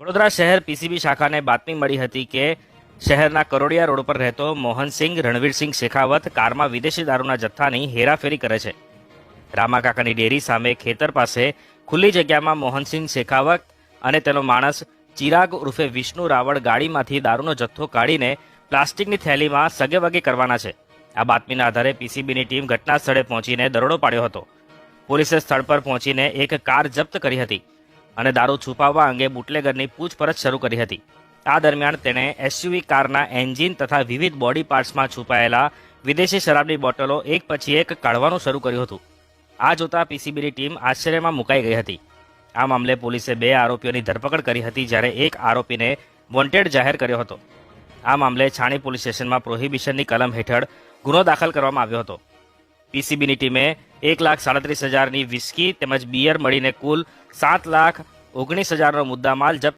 વડોદરા શહેર પીસીબી શાખાને બાતમી મળી હતી કે શહેરના કરોડિયા રોડ પર રહેતો મોહનસિંહ, રણવીરસિંહ શેખાવત કારમાં વિદેશી દારૂના જથ્થાની હેરાફેરી કરે છે. રામાકાકાની ડેરી સામે ખેતર પાસે ખુલ્લી જગ્યામાં મોહનસિંહ શેખાવત અને તેનો માણસ ચિરાગ ઉર્ફે વિષ્ણુ રાવળ ગાડીમાંથી દારૂનો જથ્થો કાઢીને પ્લાસ્ટિકની થેલીમાં સગેવગે કરવાના છે. આ બાતમીના આધારે પીસીબીની ટીમ ઘટના સ્થળે પહોંચીને દરોડો પાડ્યો હતો. પોલીસે સ્થળ પર પહોંચીને એક કાર જપ્ત કરી હતી. અને દારૂ છુપાવવા અંગે બુટલેગરની પૂછપરછ શરૂ કરી હતી. આ દરમિયાન તેણે એસયુવી કારના એન્જિન તથા વિવિધ બોડી પાર્ટ્સમાં છુપાયેલા વિદેશી શરાબની બોટલો એક પછી એક કાઢવાનું શરૂ કર્યું હતું. આ જોતા પીસીબીની ટીમ આશ્ચર્યમાં મુકાઈ ગઈ હતી. આ મામલે પોલીસે બે આરોપીઓની ધરપકડ કરી હતી જ્યારે એક આરોપીને વોન્ટેડ જાહેર કર્યો હતો. આ મામલે છાણી પોલીસ સ્ટેશનમાં પ્રોહિબિશનની કલમ હેઠળ ગુનો દાખલ કરવામાં આવ્યો હતો. પીસીબીની ટીમે એક લાખ સાડત્રીસ હજારની વિસ્કી તેમજ બિયર મળીને કુલ સાત લાખ ઓગણીસ હજારનો મુદ્દામાલ જપ્ત